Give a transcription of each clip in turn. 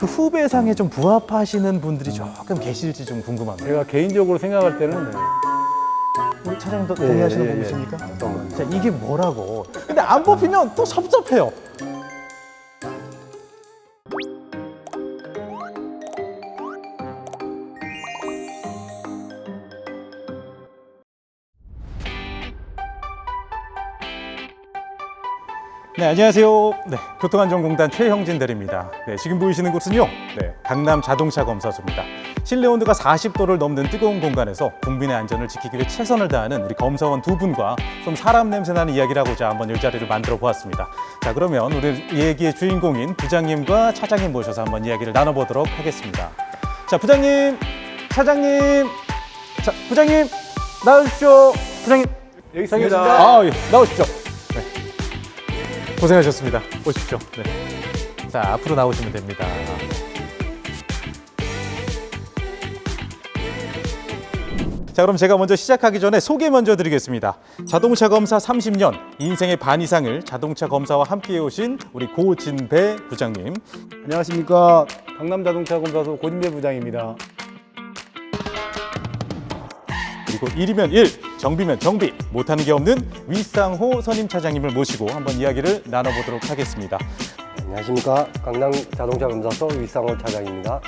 그 후배상에 좀 부합하시는 분들이 조금 계실지 좀 궁금합니다. 제가 개인적으로 생각할 때는 우리 차장님도 예, 동의하시는 예, 분 예. 있습니까? 어떤 건? 자, 이게 뭐라고? 근데 안 뽑히면 또 섭섭해요. 네, 안녕하세요. 네, 교통안전공단 최형진 대리입니다. 네, 지금 보이시는 곳은요, 네, 강남 자동차 검사소입니다. 실내 온도가 40도를 넘는 뜨거운 공간에서 국민의 안전을 지키기 위해 최선을 다하는 우리 검사원 두 분과 좀 사람 냄새 나는 이야기를 하고자 한번 이 자리를 만들어 보았습니다. 자, 그러면 우리 이 얘기의 주인공인 부장님과 차장님 모셔서 한번 이야기를 나눠보도록 하겠습니다. 자, 부장님, 차장님, 자, 부장님 나오십시오. 부장님. 여기. 있습니다. 아, 예, 나오십시오. 네. 고생하셨습니다. 오십시오. 네. 자, 앞으로 나오시면 됩니다. 자, 그럼 제가 먼저 시작하기 전에 소개 먼저 드리겠습니다. 자동차 검사 30년, 인생의 반 이상을 자동차 검사와 함께 오신 우리 고진배 부장님. 안녕하십니까 강남 자동차 검사소 고진배 부장입니다. 그리고 일이면 일, 정비면 정비, 못하는 게 없는 위상호 선임 차장님을 모시고 한번 이야기를 나눠보도록 하겠습니다. 안녕하십니까 강남 자동차 검사소 위상호 차장입니다.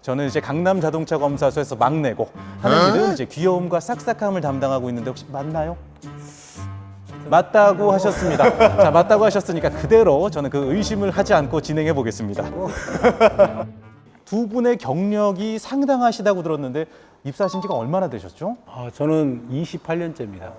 저는 이제 강남 자동차 검사소에서 막내고 하는 일은 이제 귀여움과 싹싹함을 담당하고 있는데 혹시 맞나요? 맞다고 하셨습니다. 자, 맞다고 하셨으니까 그대로 저는 그 의심을 하지 않고 진행해 보겠습니다. 두 분의 경력이 상당하시다고 들었는데 입사하신 지가 얼마나 되셨죠? 아, 저는 28년째입니다.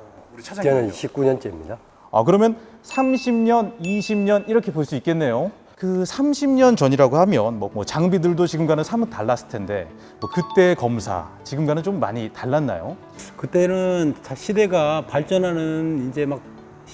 저는 19년째입니다. 아, 그러면 30년, 20년 이렇게 볼 수 있겠네요. 그 30년 전이라고 하면 뭐, 뭐 장비들도 지금과는 사뭇 달랐을 텐데 뭐 그때 검사 지금과는 좀 많이 달랐나요? 그때는 자- 시대가 발전하는 이제 막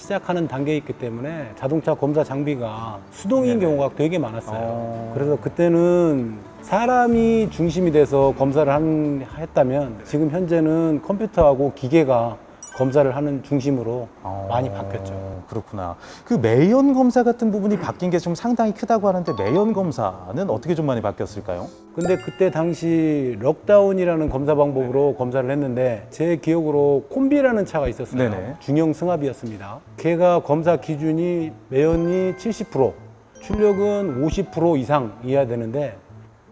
시작하는 단계에 있기 때문에 자동차 검사 장비가 수동인 네네. 경우가 되게 많았어요. 어. 그래서 그때는 사람이 중심이 돼서 검사를 한, 했다면 지금 현재는 컴퓨터하고 기계가 검사를 하는 중심으로 많이 어, 바뀌었죠. 그렇구나. 그 매연 검사 같은 부분이 바뀐 게 좀 상당히 크다고 하는데 매연 검사는 어떻게 좀 많이 바뀌었을까요? 근데 그때 당시 럭다운이라는 검사 방법으로 검사를 했는데 제 기억으로 콤비라는 차가 있었어요. 네네. 중형 승합이었습니다. 걔가 검사 기준이 매연이 70%, 출력은 50% 이상이어야 되는데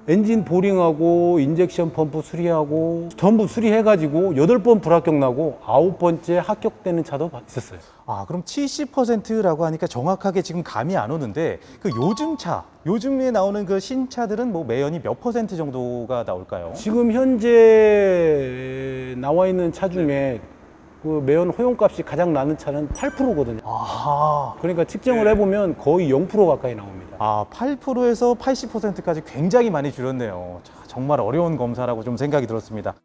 엔진 보링하고 인젝션 펌프 수리하고 전부 수리해가지고 여덟 번 불합격 나고 아홉 번째 합격되는 차도 있었어요. 아, 그럼 70%라고 하니까 정확하게 지금 감이 안 오는데 그 요즘 차, 요즘에 나오는 그 신차들은 뭐 매연이 몇 퍼센트 정도가 나올까요? 지금 현재 나와 있는 차 중에 그 매연 허용값이 가장 낮은 차는 8%거든요. 아, 그러니까 측정을 해보면 거의 0% 가까이 나옵니다. 아, 8%에서 80%까지 굉장히 많이 줄였네요. 자, 정말 어려운 검사라고 좀 생각이 들었습니다.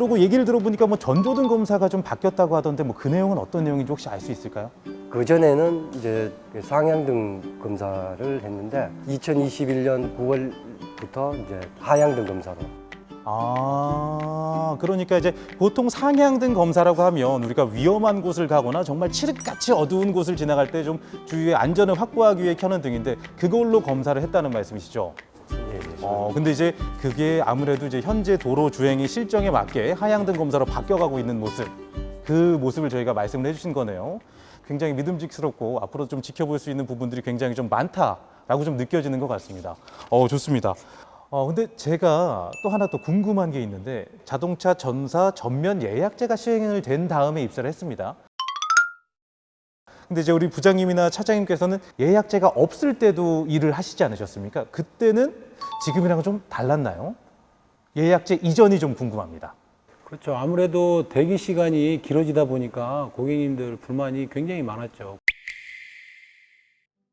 그러고 얘기를 들어보니까 뭐 전조등 검사가 좀 바뀌었다고 하던데 뭐 그 내용은 어떤 내용인지 혹시 알 수 있을까요? 그 전에는 이제 그 상향등 검사를 했는데 2021년 9월부터 이제 하향등 검사로 아, 그러니까 이제 보통 상향등 검사라고 하면 우리가 위험한 곳을 가거나 정말 칠흑같이 어두운 곳을 지나갈 때 좀 주위의 안전을 확보하기 위해 켜는 등인데 그걸로 검사를 했다는 말씀이시죠? 예, 예. 어, 근데 이제 그게 아무래도 이제 현재 도로 주행이 실정에 맞게 하향등 검사로 바뀌어가고 있는 모습, 그 모습을 저희가 말씀을 해주신 거네요. 굉장히 믿음직스럽고 앞으로 좀 지켜볼 수 있는 부분들이 굉장히 좀 많다라고 좀 느껴지는 것 같습니다. 어, 좋습니다. 어, 근데 제가 또 하나 또 궁금한 게 있는데 자동차 전사 전면 예약제가 시행을 된 다음에 입사를 했습니다. 근데 이제 우리 부장님이나 차장님께서는 예약제가 없을 때도 일을 하시지 않으셨습니까? 그때는 지금이랑 좀 달랐나요? 예약제 이전이 좀 궁금합니다. 그렇죠. 아무래도 대기 시간이 길어지다 보니까 고객님들 불만이 굉장히 많았죠.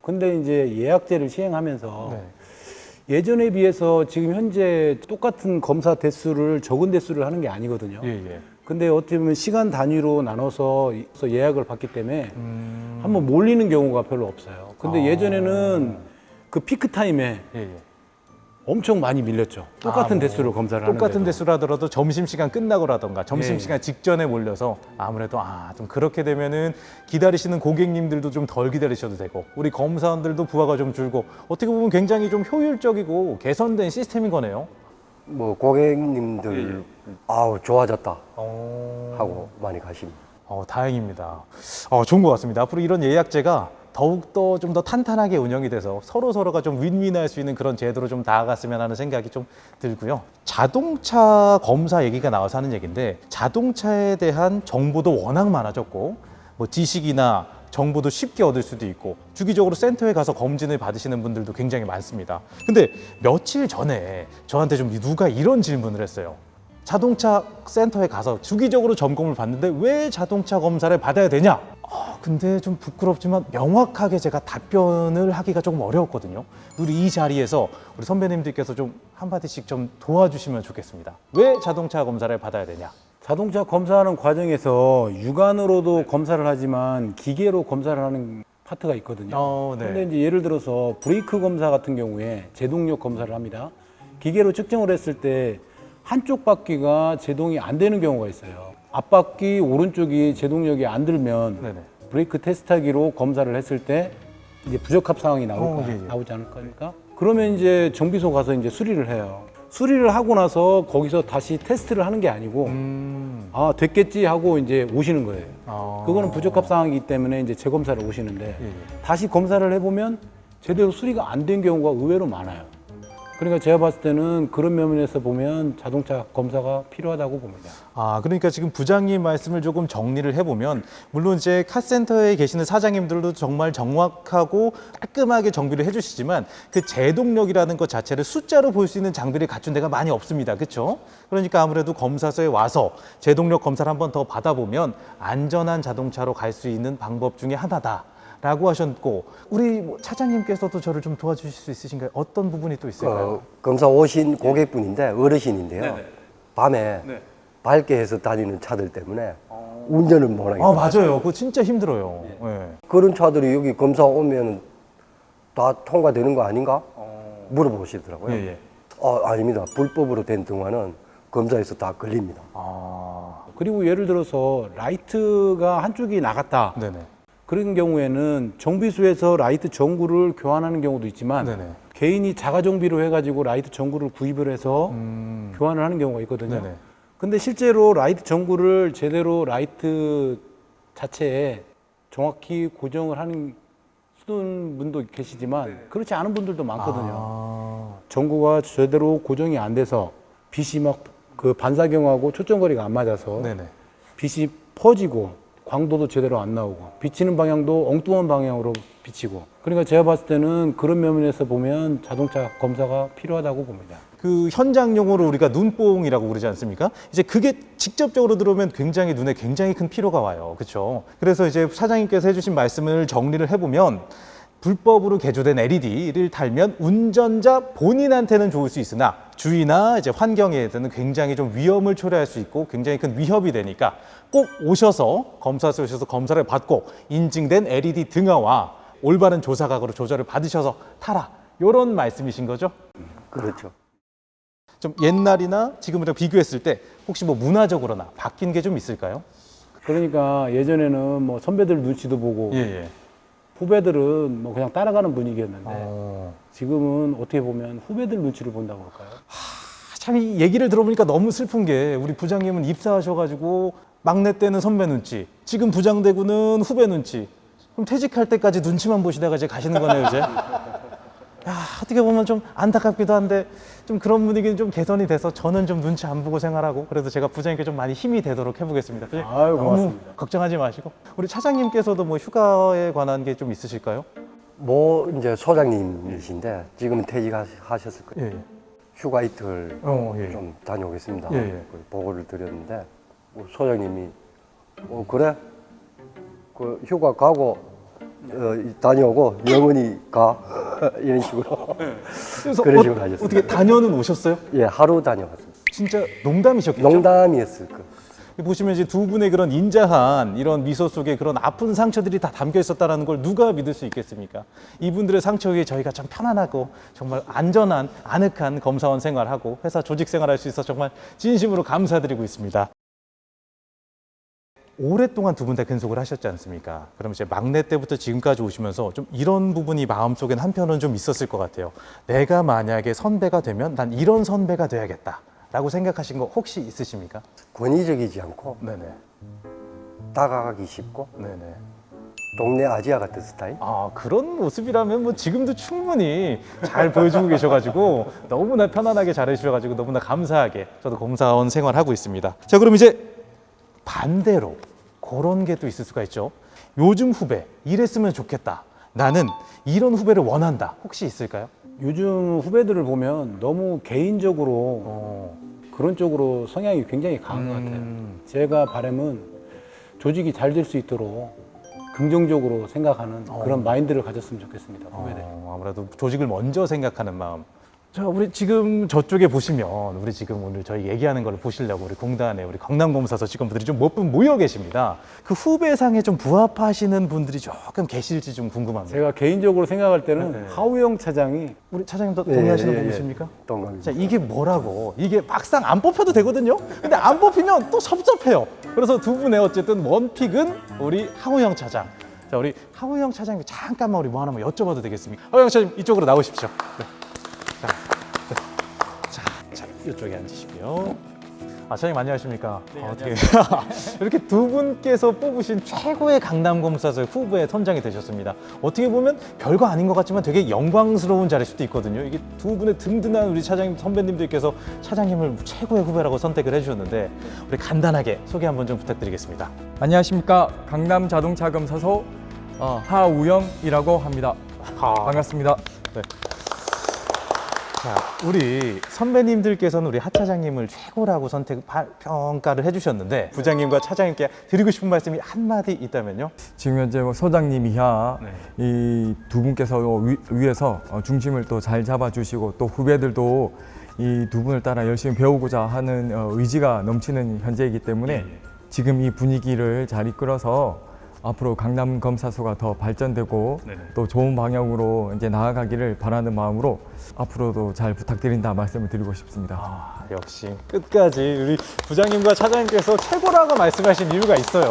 근데 이제 예약제를 시행하면서 네. 예전에 비해서 지금 현재 똑같은 검사 대수를 적은 대수를 하는 게 아니거든요. 예, 예. 근데 어떻게 보면 시간 단위로 나눠서 예약을 받기 때문에 음, 한번 몰리는 경우가 별로 없어요. 근데 아. 예전에는 그 피크 타임에 예, 예. 엄청 많이 밀렸죠. 똑같은 아, 뭐 대수를 검사를 똑같은 하는데도. 대수라 하더라도 점심시간 끝나고라던가 예. 점심시간 직전에 몰려서 아무래도 아, 좀 그렇게 되면은 기다리시는 고객님들도 좀 덜 기다리셔도 되고 우리 검사원들도 부하가 좀 줄고 어떻게 보면 굉장히 좀 효율적이고 개선된 시스템인 거네요. 뭐 고객님들 아우 좋아졌다 어, 하고 많이 가십니다. 어, 다행입니다. 어, 좋은 것 같습니다. 앞으로 이런 예약제가 더욱더 좀 더 탄탄하게 운영이 돼서 서로 서로가 좀 윈윈할 수 있는 그런 제도로 좀 나아갔으면 하는 생각이 좀 들고요. 자동차 검사 얘기가 나와서 하는 얘기인데 자동차에 대한 정보도 워낙 많아졌고 뭐 지식이나 정보도 쉽게 얻을 수도 있고 주기적으로 센터에 가서 검진을 받으시는 분들도 굉장히 많습니다. 근데 며칠 전에 저한테 좀 누가 이런 질문을 했어요. 자동차 센터에 가서 주기적으로 점검을 받는데 왜 자동차 검사를 받아야 되냐? 아, 근데 좀 부끄럽지만 명확하게 제가 답변을 하기가 조금 어려웠거든요. 우리 이 자리에서 우리 선배님들께서 좀 한마디씩 좀 도와주시면 좋겠습니다. 왜 자동차 검사를 받아야 되냐? 자동차 검사하는 과정에서 육안으로도 검사를 하지만 기계로 검사를 하는 파트가 있거든요. 어, 근데 이제 예를 들어서 브레이크 검사 같은 경우에 제동력 검사를 합니다. 기계로 측정을 했을 때 한쪽 바퀴가 제동이 안 되는 경우가 있어요. 앞바퀴 오른쪽이 제동력이 안 들면 네네. 브레이크 테스트하기로 검사를 했을 때 이제 부적합 상황이 나올까 어, 예, 예. 나오지 않을까? 그러면 이제 정비소 가서 이제 수리를 해요. 수리를 하고 나서 거기서 다시 테스트를 하는 게 아니고 음, 아 됐겠지 하고 이제 오시는 거예요. 아. 그거는 부적합 상황이기 때문에 이제 재검사를 오시는데 예, 예. 다시 검사를 해보면 제대로 수리가 안 된 경우가 의외로 많아요. 그러니까 제가 봤을 때는 그런 면에서 보면 자동차 검사가 필요하다고 봅니다. 아, 그러니까 지금 부장님 말씀을 조금 정리를 해보면, 물론 이제 카센터에 계시는 사장님들도 정말 정확하고 깔끔하게 정비를 해주시지만, 그 제동력이라는 것 자체를 숫자로 볼 수 있는 장비를 갖춘 데가 많이 없습니다. 그렇죠? 그러니까 아무래도 검사소에 와서 제동력 검사를 한 번 더 받아보면 안전한 자동차로 갈 수 있는 방법 중에 하나다. 라고 하셨고 우리 뭐 차장님께서도 저를 좀 도와주실 수 있으신가요? 어떤 부분이 또 있을까요? 어, 검사 오신 고객분인데 어르신인데요. 밤에 밝게 해서 다니는 차들 때문에 운전을 못 하겠어요. 아 맞아요. 그거 진짜 힘들어요. 예. 그런 차들이 여기 검사 오면 다 통과되는 거 아닌가? 물어보시더라고요. 예, 예. 어, 아닙니다. 불법으로 된 등화는 검사에서 다 걸립니다. 아, 그리고 예를 들어서 라이트가 한쪽이 나갔다. 네네. 그런 경우에는 정비소에서 라이트 전구를 교환하는 경우도 있지만 네네. 개인이 자가 정비로 해가지고 라이트 전구를 구입을 해서 음, 교환을 하는 경우가 있거든요. 네네. 근데 실제로 라이트 전구를 제대로 라이트 자체에 정확히 고정을 하는 쓰는 분도 계시지만 그렇지 않은 분들도 많거든요. 네. 아, 전구가 제대로 고정이 안 돼서 빛이 막 그 반사경하고 초점거리가 안 맞아서 네네. 빛이 퍼지고 광도도 제대로 안 나오고 비치는 방향도 엉뚱한 방향으로 비치고 그러니까 제가 봤을 때는 그런 면에서 보면 자동차 검사가 필요하다고 봅니다. 그 현장 용어로 우리가 눈뽕이라고 그러지 않습니까? 이제 그게 직접적으로 들어오면 굉장히 눈에 굉장히 큰 피로가 와요. 그렇죠? 그래서 이제 사장님께서 해주신 말씀을 정리를 해보면 불법으로 개조된 LED를 달면 운전자 본인한테는 좋을 수 있으나 주위나 이제 환경에는 굉장히 좀 위험을 초래할 수 있고 굉장히 큰 위협이 되니까 꼭 오셔서 검사소에 오셔서 검사를 받고 인증된 LED 등화와 올바른 조사각으로 조절을 받으셔서 타라. 이런 말씀이신 거죠? 그렇죠. 좀 옛날이나 지금이랑 비교했을 때 혹시 뭐 문화적으로나 바뀐 게 좀 있을까요? 그러니까 예전에는 뭐 선배들 눈치도 보고 예, 예. 후배들은 뭐 그냥 따라가는 분위기였는데 어. 지금은 어떻게 보면 후배들 눈치를 본다고 할까요? 참 이 얘기를 들어보니까 너무 슬픈 게 우리 부장님은 입사하셔가지고 막내 때는 선배 눈치, 지금 부장 되고는 후배 눈치. 그럼 퇴직할 때까지 눈치만 보시다가 이제 가시는 거네요, 이제. 야, 어떻게 보면 좀 안타깝기도 한데 좀 그런 분위기는 좀 개선이 돼서 저는 좀 눈치 안 보고 생활하고 그래도 제가 부장님께 좀 많이 힘이 되도록 해보겠습니다. 부장님, 아유, 너무 고맙습니다. 걱정하지 마시고 우리 차장님께서도 뭐 휴가에 관한 게 좀 있으실까요? 뭐 이제 소장님이신데 지금은 퇴직하셨을 거예요. 예, 예. 휴가 이틀 어, 예. 좀 다녀오겠습니다. 예, 예. 그 보고를 드렸는데 뭐 소장님이 어 그래 그 휴가 가고 어, 다녀오고 영원히 가 이런 식으로 그래서 그런 어, 식으로 하셨어요. 어떻게 다녀는 오셨어요? 예 하루 다녀왔습니다. 진짜 농담이셨겠죠? 농담이었을 거. 보시면 이제 두 분의 그런 인자한 이런 미소 속에 그런 아픈 상처들이 다 담겨 있었다라는 걸 누가 믿을 수 있겠습니까? 이분들의 상처에 저희가 참 편안하고 정말 안전한 아늑한 검사원 생활하고 회사 조직 생활할 수 있어 정말 진심으로 감사드리고 있습니다. 오랫동안 두 분 다 근속을 하셨지 않습니까? 그럼 이제 막내 때부터 지금까지 오시면서 좀 이런 부분이 마음속엔 한편은 좀 있었을 것 같아요. 내가 만약에 선배가 되면 난 이런 선배가 돼야겠다. 라고 생각하신 거 혹시 있으십니까? 권위적이지 않고 네네. 다가가기 쉽고 네네. 동네 아지아 같은 스타일. 아, 그런 모습이라면 뭐 지금도 충분히 잘 보여주고 계셔가지고 너무나 편안하게 잘해주셔가지고 너무나 감사하게 저도 검사원 생활하고 있습니다. 자, 그럼 이제 반대로 그런 게 또 있을 수가 있죠. 요즘 후배 이랬으면 좋겠다. 나는 이런 후배를 원한다. 혹시 있을까요? 요즘 후배들을 보면 너무 개인적으로 어, 그런 쪽으로 성향이 굉장히 강한 것 같아요. 음, 제가 바람은 조직이 잘 될 수 있도록 긍정적으로 생각하는 그런 마인드를 가졌으면 좋겠습니다. 후배들. 어, 아무래도 조직을 먼저 생각하는 마음. 자, 우리 지금 저쪽에 보시면 우리 지금 오늘 저희 얘기하는 걸 보시려고 우리 공단에 우리 강남검사서 직원분들이 좀 몇 분 모여 계십니다. 그 후배상에 좀 부합하시는 분들이 조금 계실지 좀 궁금합니다. 제가 개인적으로 생각할 때는 네. 하우영 차장이 우리 차장님도 예, 동의하시는 예, 예. 분이십니까? 동감입니다. 자, 이게 뭐라고? 이게 막상 안 뽑혀도 되거든요? 근데 안 뽑히면 또 섭섭해요. 그래서 두 분의 어쨌든 원픽은 우리 하우영 차장. 자, 우리 하우영 차장님 잠깐만 우리 뭐 하나만 여쭤봐도 되겠습니까? 하우영 차장님 이쪽으로 나오십시오. 네. 자, 네. 이쪽에 앉으시고요. 아, 차장님 안녕하십니까? 네, 어떻게 이렇게 두 분께서 뽑으신 최고의 강남검사서 후보에 선정이 되셨습니다. 어떻게 보면 별거 아닌 것 같지만 되게 영광스러운 자리일 수도 있거든요. 이게 두 분의 든든한 우리 차장님 선배님들께서 차장님을 최고의 후배라고 선택을 해주셨는데 우리 간단하게 소개 한번 좀 부탁드리겠습니다. 안녕하십니까 강남 자동차 검사소 어, 하우영이라고 합니다. 반갑습니다. 자, 우리 선배님들께서는 우리 하 차장님을 최고라고 선택 파- 평가를 해주셨는데 부장님과 차장님께 드리고 싶은 말씀이 한 마디 있다면요? 지금 현재 뭐 소장님 이하 네. 이두 분께서 위, 위에서 어, 중심을 또 잘 잡아주시고 또 후배들도 이 두 분을 따라 열심히 배우고자 하는 어, 의지가 넘치는 현재이기 때문에 지금 이 분위기를 잘 이끌어서 앞으로 강남 검사소가 더 발전되고 네네. 또 좋은 방향으로 이제 나아가기를 바라는 마음으로 앞으로도 잘 부탁드린다 말씀을 드리고 싶습니다. 아, 역시 끝까지 우리 부장님과 차장님께서 최고라고 말씀하신 이유가 있어요.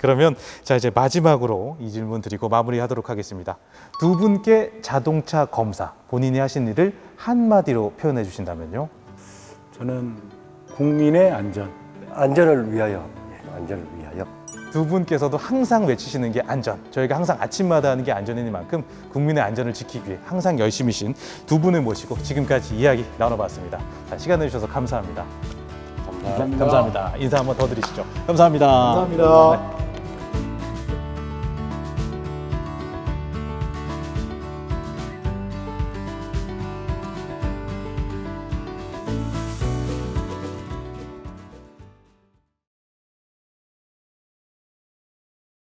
그러면 자 이제 마지막으로 이 질문 드리고 마무리하도록 하겠습니다. 두 분께 자동차 검사 본인이 하신 일을 한 마디로 표현해 주신다면요. 저는 국민의 안전, 안전을 위하여. 예, 안전을 위하여. 두 분께서도 항상 외치시는 게 안전. 저희가 항상 아침마다 하는 게 안전인 만큼 국민의 안전을 지키기 위해 항상 열심히신 두 분을 모시고 지금까지 이야기 나눠봤습니다. 자, 시간 내주셔서 감사합니다. 감사합니다. 감사합니다. 인사 한번 더 드리시죠. 감사합니다. 감사합니다. 네.